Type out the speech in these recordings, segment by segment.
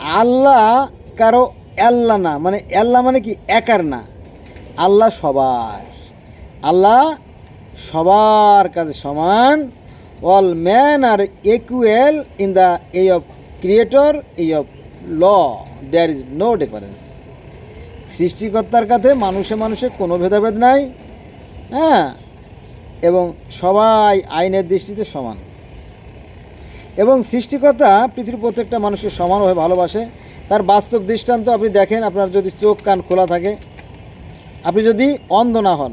আল্লাহ কারও আল্লাহ না মানে আল্লাহ মানে কি? একার না। আল্লাহ সবার। আল্লাহ সবার কাছে সমান। All man are equal in the eye of creator, eye of law. There is no difference. সৃষ্টিকর্তার কাছে মানুষে মানুষে কোনো ভেদাভেদ নাই। হ্যাঁ? এবং সবাই আইনের দৃষ্টিতে সমান। এবং সৃষ্টিকর্তা পৃথিবীর প্রত্যেকটা মানুষকে সমানভাবে ভালোবাসে। তার বাস্তব দৃষ্টান্ত আপনি দেখেন, আপনার যদি চোখ, কান খোলা থাকে, আপনি যদি অন্ধ না হন।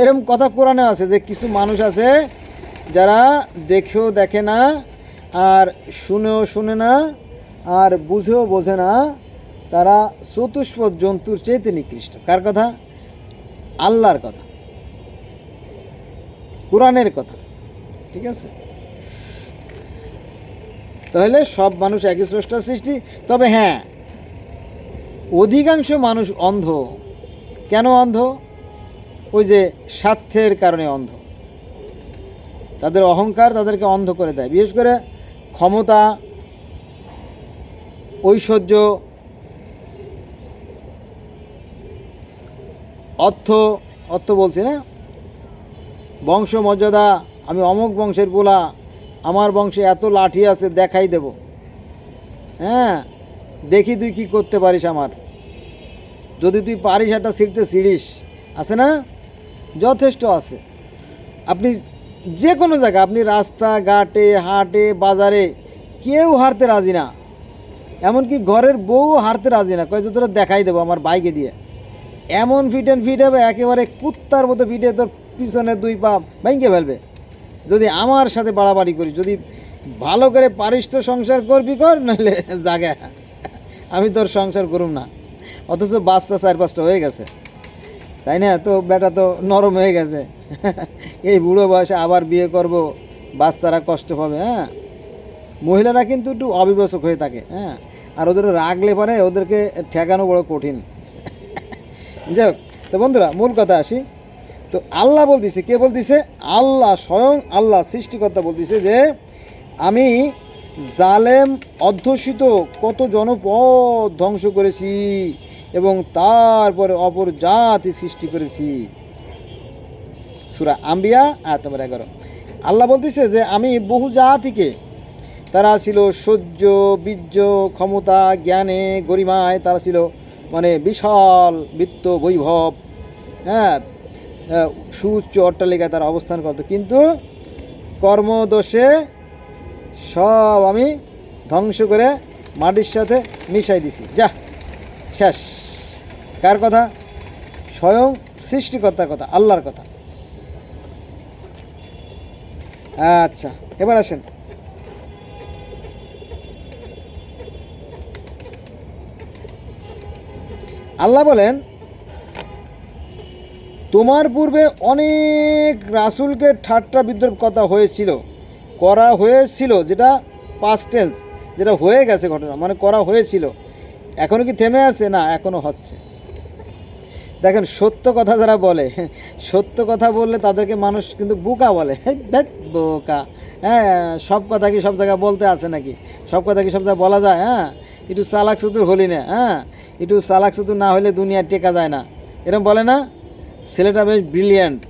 এরম কথা কোরআনে আছে যে কিছু মানুষ আছে যারা দেখেও দেখে না, আর শুনেও শুনে না, আর বুঝেও বোঝে না, তারা চতুষ্প জন্তুর চেয়েতে নিকৃষ্ট। কার কথা? আল্লাহর কথা। কোরআনের কথা। ঠিক আছে? তাহলে সব মানুষ একই স্রষ্টার সৃষ্টি? তবে হ্যাঁ অধিকাংশ মানুষ অন্ধ। কেন অন্ধ? ওই যে স্বার্থের কারণে অন্ধ। তাদের অহংকার তাদেরকে অন্ধ করে দেয়। বিশেষ করে ক্ষমতা, ঐশ্বর্য, অর্থ অর্থ বলছি না? বংশ মর্যাদা, আমি অমুক বংশের পোলা আমার বংশে এত লাঠি আছে, দেখাই দেব। হ্যাঁ দেখি তুই কি করতে পারিস আমার। যদি তুই পারিস একটা ছিঁড়তে ছিঁড়িস। আছে না? যথেষ্ট আছে। আপনি যে কোনো জায়গা আপনি রাস্তা ঘাটে হাটে, বাজারে কেউ হারতে রাজি না। এমনকি ঘরের বউ হারতে রাজি না। কয় যে তোরা দেখাই দেবো আমার বাইকে দিয়ে। এমন ফিট অ্যান্ড ফিট হবে, একেবারে কুত্তার মতো ফিটে তোর পিছনে দুই পা ভেঙে ফেলবে। যদি আমার সাথে বাড়াবাড়ি করি, যদি ভালো করে পারিস তো সংসার করবি কর, নাহলে জাগা। আমি তোর সংসার করুম না। অথচ বাচ্চা চার পাঁচটা হয়ে গেছে। তাই না? তো বেটা তো নরম হয়ে গেছে। এই বুড়ো বয়সে আবার বিয়ে করব, বাচ্চারা কষ্ট পাবে হ্যাঁ? মহিলারা কিন্তু একটু অবিবেচক হয়ে থাকে হ্যাঁ? আর ওদের রাগলে পরে ওদেরকে ঠেকানো বড় কঠিন। যাই হোক, তো বন্ধুরা, মূল কথা আসি। তো আল্লাহ বলতেছে, কে বলতেছে? আল্লাহ স্বয়ং আল্লাহ সৃষ্টিকর্তা বলতেছে যে, আমি জালেম, অধ্যুষিত, কত জনপদ ধ্বংস করেছি এবং তারপরে অপর জাতি সৃষ্টি করেছি। সুরা আম্বিয়া আর তোমার এগারো। আল্লাহ বলতেছে যে, আমি বহু জাতিকে, তারা ছিল সহ্য বীর্য, ক্ষমতা, জ্ঞানে, গরিমায়, তারা ছিল মানে বিশাল বৃত্ত বৈভব হ্যাঁ সুউচ্চ অট্টালিকায় তারা অবস্থান করত কিন্তু কর্মদোষে সব আমি ধ্বংস করে মাটির সাথে মিশাই দিছি। যা, শেষ। কার কথা? স্বয়ং সৃষ্টিকর্তার কথা, আল্লাহর কথা। আচ্ছা এবার আসেন। আল্লাহ বলেন তোমার পূর্বে অনেক রাসূলকে ঠাট্টা বিদ্রোপ কথা হয়েছিল, করা হয়েছিল, যেটা পাস্ট টেন্স যেটা হয়ে গেছে ঘটনা মানে করা হয়েছিল। এখনও কি থেমে আছে? না এখনও হচ্ছে। দেখেন, সত্য কথা যারা বলে, সত্য কথা বললে তাদেরকে মানুষ কিন্তু বোকা বলে। দেখ, বোকা। হ্যাঁ সব কথা কি সব জায়গায় বলতে আছে নাকি? সব কথা কি সব জায়গায় বলা যায়? হ্যাঁ একটু চালাক চতুর হলি না হ্যাঁ একটু চালাক চতুর না হলে দুনিয়া টেকা যায় না। এরকম বলে না? ছেলেটা বেশ ব্রিলিয়ান্ট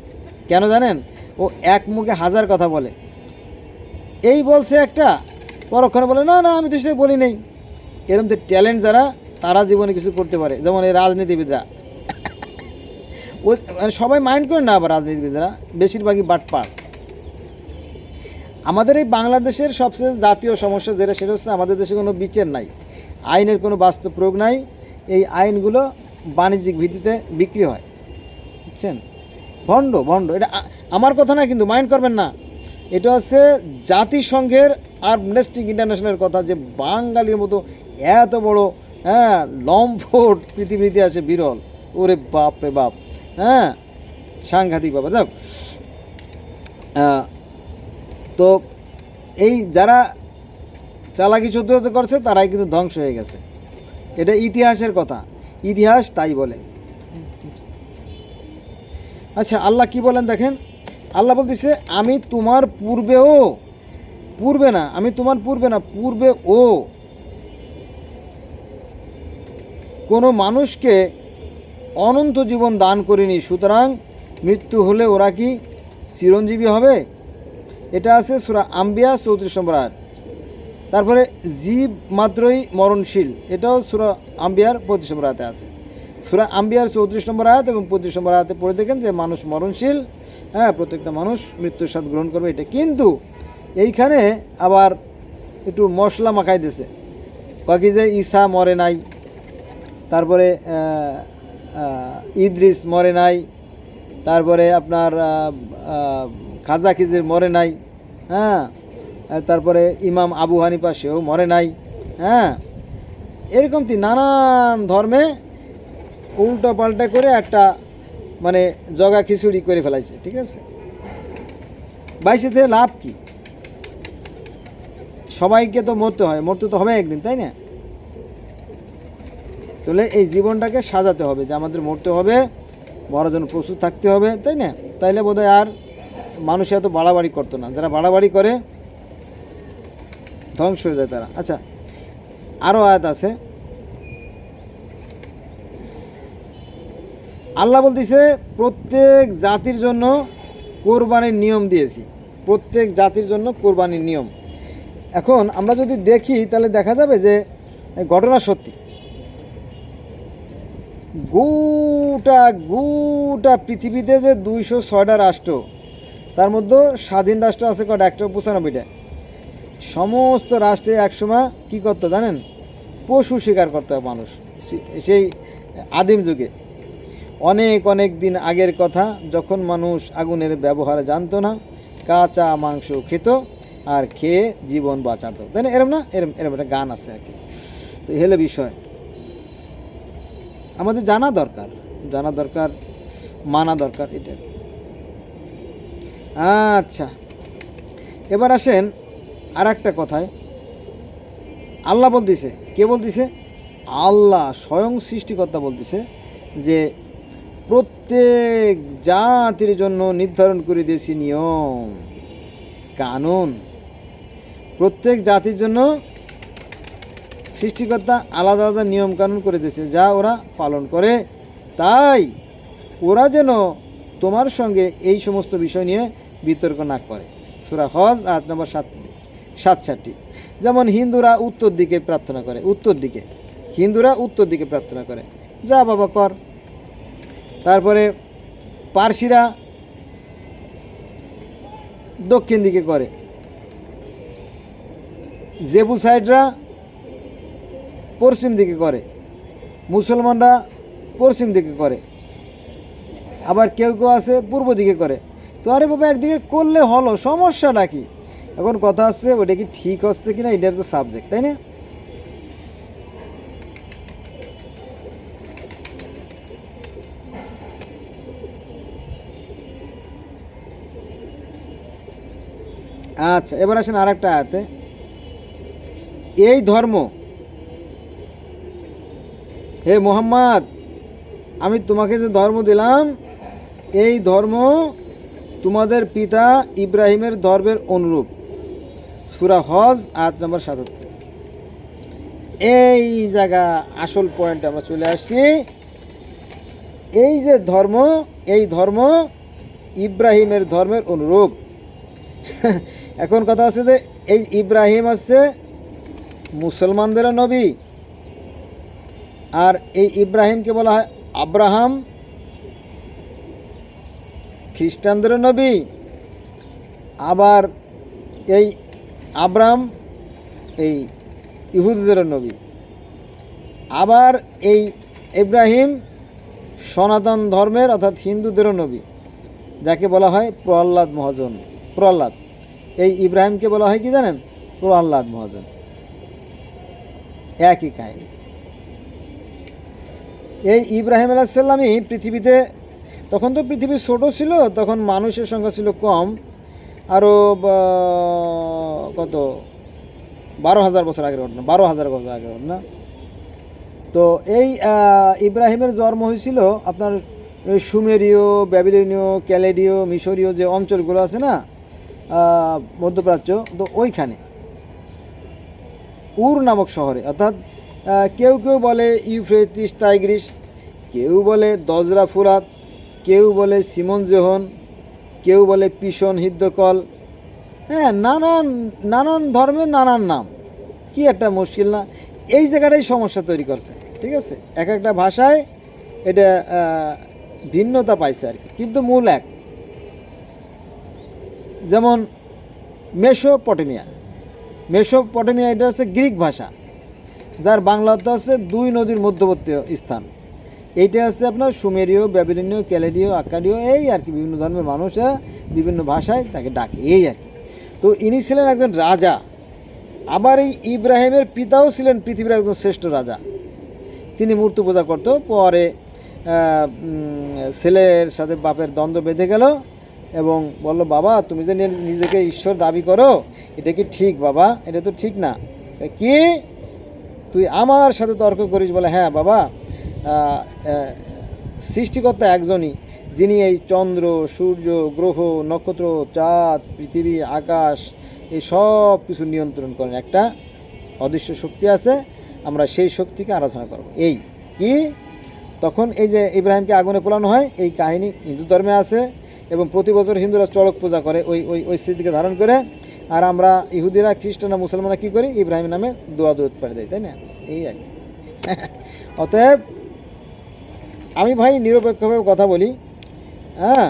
কেন জানেন? ও এক মুখে হাজার কথা বলে। এই বলছে একটা, পরক্ষণে বলে, না না, আমি তো সেটা বলি নেই। এরকম যে ট্যালেন্ট যারা, তারা জীবনে কিছু করতে পারে। যেমন এই রাজনীতিবিদরা। ও মানে সবাই মাইন্ড করে না আবার রাজনীতিবিদরা। বেশিরভাগই বাটপাট আমাদের এই বাংলাদেশের সবচেয়ে জাতীয় সমস্যা যেটা, সেটা হচ্ছে আমাদের দেশে কোনো বিচার নাই। আইনের কোনো বাস্তব প্রয়োগ নাই। এই আইনগুলো বাণিজ্যিক ভিত্তিতে বিক্রি হয়। বুঝছেন ভণ্ড ভণ্ড। এটা আমার কথা না কিন্তু মাইন্ড করবেন না। এটা হচ্ছে জাতিসংঘের আর নেস্টিক ইন্টারন্যাশনালের কথা যে বাঙালির মতো এত বড় হ্যাঁ লম্ফট পৃথিবীর ইতিহাসে বিরল। ওরে বাপ রে বাপ। হ্যাঁ সাংঘাতিক বাবা যাক তো এই যারা চালাকি চতুরতা করছে, তারাই কিন্তু ধ্বংস হয়ে গেছে। এটা ইতিহাসের কথা। ইতিহাস তাই বলে। আচ্ছা আল্লাহ কি বলেন দেখেন? আল্লাহ বলতেছে, আমি তোমার পূর্বেও পূর্বে না, আমি তোমার পূর্বে না পূর্বে ও কোনো মানুষকে অনন্ত জীবন দান করিনি। সুতরাং মৃত্যু হলে ওরা কি চিরঞ্জীবী হবে? এটা আছে সুরা আম্বিয়া, চৌত্রিশ নম্বর আয়াত। তারপরে, জীব মাত্রই মরণশীল। এটাও সুরা আম্বিয়ার পঁয়ত্রিশ নম্বর আছে। সুরা আম্বিয়ার চৌত্রিশ নম্বর আয়াত এবং পঁয়ত্রিশ নম্বর আয়াতে পড়ে দেখেন যে মানুষ মরণশীল হ্যাঁ প্রত্যেকটা মানুষ মৃত্যুর স্বাদ গ্রহণ করবে এটা। কিন্তু এইখানে আবার একটু মশলা মাখাই দিছে। বাকি যে ঈসা মরে নাই, তারপরে ইদ্রিস মরে নাই, তারপরে আপনার খাজা খিজির মরে নাই হ্যাঁ তারপরে ইমাম আবু হানিফা সেও মরে নাই হ্যাঁ এরকম কি নানান ধর্মে উল্টো পাল্টা করে একটা মানে জগা খিচুড়ি করে ফেলাইছে, ঠিক আছে? বাইশে থেকে লাভ কি? সবাইকে তো মরতে হয়, মরতে তো হবে একদিন, তাই না? তাহলে এই জীবনটাকে সাজাতে হবে, যে আমাদের মরতে হবে মরার জন্য প্রস্তুত থাকতে হবে, তাই না? তাইলে বোধহয় আর মানুষ এত বাড়াবাড়ি করতো না, যারা বাড়াবাড়ি করে, ধ্বংস হয়ে যায় তারা। আচ্ছা আরও আয়াত আছে। আল্লাহ বলতেছে, প্রত্যেক জাতির জন্য কোরবানির নিয়ম দিয়েছি। প্রত্যেক জাতির জন্য কোরবানির নিয়ম। এখন আমরা যদি দেখি, তাহলে দেখা যাবে যে ঘটনা সত্যি। গোটা গোটা পৃথিবীতে যে দুইশো ছয়টা রাষ্ট্র, তার মধ্যে স্বাধীন রাষ্ট্র আছে কটা একশো পঁচানব্বইটা। সমস্ত রাষ্ট্রে একসময় কী করতো জানেন? পশু শিকার করতো মানুষ। সেই আদিম যুগে। অনেক অনেক দিন আগের কথা, যখন মানুষ আগুনের ব্যবহার জানতো না, কাঁচা মাংস খেত আর খেয়ে জীবন বাঁচাতো। তাই না? এরম না? এরম এরম একটা গান আছে আর কি। তো হলো বিষয়। আমাদের জানা দরকার জানা দরকার, মানা দরকার এটা আচ্ছা এবার আসেন আর একটা কথায়। আল্লাহ বলতেছে, কে বলতেছে? আল্লাহ, স্বয়ং সৃষ্টিকর্তা বলতেছে যে প্রত্যেক জাতির জন্য নির্ধারণ করে দিয়েছি নিয়ম, কানুন। প্রত্যেক জাতির জন্য সৃষ্টিকর্তা আলাদা আলাদা নিয়ম কানুন করে দিয়েছে, যা ওরা পালন করে। তাই ওরা যেন তোমার সঙ্গে এই সমস্ত বিষয় নিয়ে বিতর্ক না করে। সুরা হজ আট নম্বর সাত সাতষট্টি। যেমন হিন্দুরা উত্তর দিকে প্রার্থনা করে, উত্তর দিকে। হিন্দুরা উত্তর দিকে প্রার্থনা করে, যা বাবা কর তারপরে পার্সিরা দক্ষিণ দিকে করে। জেবুসাইডরা পশ্চিম দিকে করে। মুসলমানরা পশ্চিম দিকে করে। আবার কেউ কেউ আছে পূর্ব দিকে করে। তো আরে বাবা, একদিকে করলে হলো সমস্যা নাকি এখন কথা হচ্ছে, ওটা কি ঠিক হচ্ছে কিনা, এটার তো সাবজেক্ট তাই না? আচ্ছা এবার আসেন আর একটা আয়াতে। এই ধর্ম, হে মোহাম্মদ, আমি তোমাকে যে ধর্ম দিলাম, এই ধর্ম তোমাদের পিতা ইব্রাহিমের ধর্মের অনুরূপ। সুরা হজ, আয়াত নম্বর সাতাত্তর। এই জায়গা, আসল পয়েন্ট আমরা চলে আসছি। এই যে ধর্ম, এই ধর্ম ইব্রাহিমের ধর্মের অনুরূপ। এখন কথা হচ্ছে যে, এই ইব্রাহিম হচ্ছে মুসলমানদেরও নবী। আর এই ইব্রাহিমকে বলা হয় আব্রাহাম। খ্রিস্টানদেরও নবী। আবার এই আব্রাহাম, এই ইহুদিদেরও নবী। আবার এই ইব্রাহিম সনাতন ধর্মের, অর্থাৎ হিন্দুদেরও নবী, যাকে বলা হয় প্রহ্লাদ মহাজন। প্রহ্লাদ। এই ইব্রাহিমকে বলা হয় কি জানেন? প্রহ্লাদ মহাজন। একই কাহিনী। এই ইব্রাহিম আলাহিসাল্লামই পৃথিবীতে, তখন তো পৃথিবী ছোট ছিল, তখন মানুষের সংখ্যা ছিল কম। আরও কত? বারো হাজার বছর আগের ঘটনা, বারো হাজার বছর আগের ঘটনা। তো এই ইব্রাহিমের জন্ম হয়েছিল আপনার সুমেরীয়, ব্যাবিলনীয়, ক্যালেডীয়, মিশরীয় যে অঞ্চলগুলো আছে না মধ্যপ্রাচ্য, তো ওইখানে। উর নামক শহরে, অর্থাৎ কেউ কেউ বলে ইউফ্রেটিস, টাইগ্রিস, কেউ বলে দজরা ফুরাত, কেউ বলে সিমন জোহন, কেউ বলে পিশন হিদ্দকল হ্যাঁ নানান নানান ধর্মের নানান নাম। কি একটা মুশকিল না? এই জায়গাটাই সমস্যা তৈরি করছে, ঠিক আছে? এক একটা ভাষায় এটা ভিন্নতা পাইছে আর কি। কিন্তু মূল এক। যেমন মেসোপটেমিয়া। মেসোপটেমিয়া এটা হচ্ছে গ্রিক ভাষা, যার বাংলা বাংলাতে আছে দুই নদীর মধ্যবর্তী স্থান। এইটা হচ্ছে আপনার সুমেরীয়, ব্যাবিলনীয়, ক্যালেডীয় আকাডীয় এই আর কি বিভিন্ন ধর্মের মানুষরা বিভিন্ন ভাষায় তাকে ডাকে, এই আর কি। তো ইনি ছিলেন একজন রাজা। আবার এই ইব্রাহিমের পিতাও ছিলেন পৃথিবীর একজন শ্রেষ্ঠ রাজা। তিনি মূর্তি পূজা করতো, পরে ছেলের সাথে বাপের দ্বন্দ্ব বেঁধে গেল এবং বলল, বাবা, তুমি যে নিজেকে ঈশ্বর দাবি করো, এটা কি ঠিক, বাবা? এটা তো ঠিক না। কি? তুই আমার সাথে তর্ক করিস? বলে হ্যাঁ বাবা সৃষ্টিকর্তা একজনই, যিনি এই চন্দ্র, সূর্য, গ্রহ, নক্ষত্র, চাঁদ, পৃথিবী, আকাশ, এই সব কিছু নিয়ন্ত্রণ করেন। একটা অদৃশ্য শক্তি আছে, আমরা সেই শক্তিকে আরাধনা করব। এই কি? তখন এই যে ইব্রাহিমকে আগুনে পোলানো হয়, এই কাহিনী হিন্দু ধর্মে আছে। এবং প্রতি বছর হিন্দুরা চড়ক পূজা করে, ওই ওই ওই স্মৃতিকে ধারণ করে। আর আমরা ইহুদিরা, খ্রিস্টানরা, মুসলমানরা কী করি? ইব্রাহিম নামে দোয়া দোয়া পাড়ে দেয়, তাই না? এই আর কি। অতএব, আমি ভাই নিরপেক্ষভাবে কথা বলি হ্যাঁ?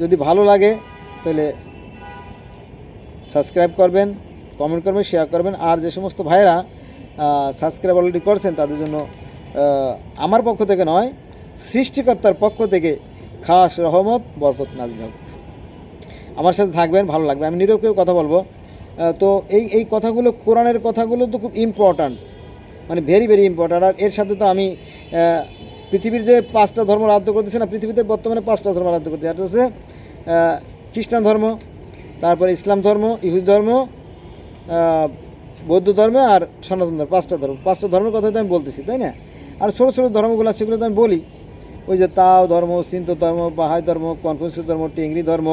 যদি ভালো লাগে, তাহলে সাবস্ক্রাইব করবেন, কমেন্ট করবেন শেয়ার করবেন। আর যে সমস্ত ভাইয়েরা সাবস্ক্রাইব অলরেডি করছেন, তাদের জন্য আমার পক্ষ থেকে নয়, সৃষ্টিকর্তার পক্ষ থেকে খাস রহমত, বরকত নাজল হোক আমার সাথে থাকবেন, ভালো লাগবে। আমি নিরপেক্ষ কথা বলব। তো এই এই কথাগুলো, কোরআনের কথাগুলো তো খুব ইম্পর্ট্যান্ট মানে ভেরি ভেরি ইম্পর্ট্যান্ট আর এর সাথে তো আমি পৃথিবীর যে পাঁচটা ধর্ম রাজ্য করতেছে না, পৃথিবীতে বর্তমানে পাঁচটা ধর্ম রাজ্য করতেছে একটা হচ্ছে খ্রিস্টান ধর্ম, তারপরে ইসলাম ধর্ম, ইহুদি ধর্ম বৌদ্ধ ধর্ম আর সনাতন ধর্ম, পাঁচটা ধর্ম। পাঁচটা ধর্মের কথা তো আমি বলতেছি, তাই না? আর ছোটো ছোটো ধর্মগুলো সেগুলো তো আমি বলি। ওই যে তাও ধর্ম সিন্ত ধর্ম, বাহাই ধর্ম, কনফুসিয়াস ধর্ম, টেংরি ধর্ম,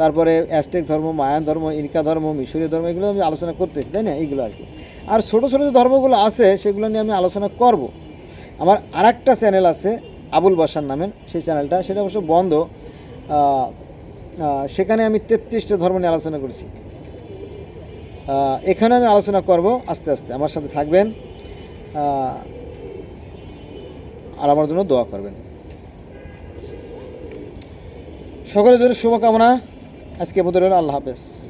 তারপরে অ্যাস্টেক ধর্ম, মায়ান ধর্ম, ইনকা ধর্ম, মিশরীয় ধর্ম, এগুলো আমি আলোচনা করতেছি, তাই না? এইগুলো আর কি। আর ছোটো ছোটো যে ধর্মগুলো আছে, সেগুলো নিয়ে আমি আলোচনা করব। আমার আরেকটা চ্যানেল আছে, আবুল বাসার নামের, সেই চ্যানেলটা, সেটা অবশ্য বন্ধ। সেখানে আমি তেত্রিশটা ধর্ম নিয়ে আলোচনা করছি। এখানে আমি আলোচনা করব আস্তে আস্তে। আমার সাথে থাকবেন। আর আমার জন্য দোয়া করবেন। সকলের জন্য শুভকামনা। আজকে বোধ আল্লাহ হাফেজ।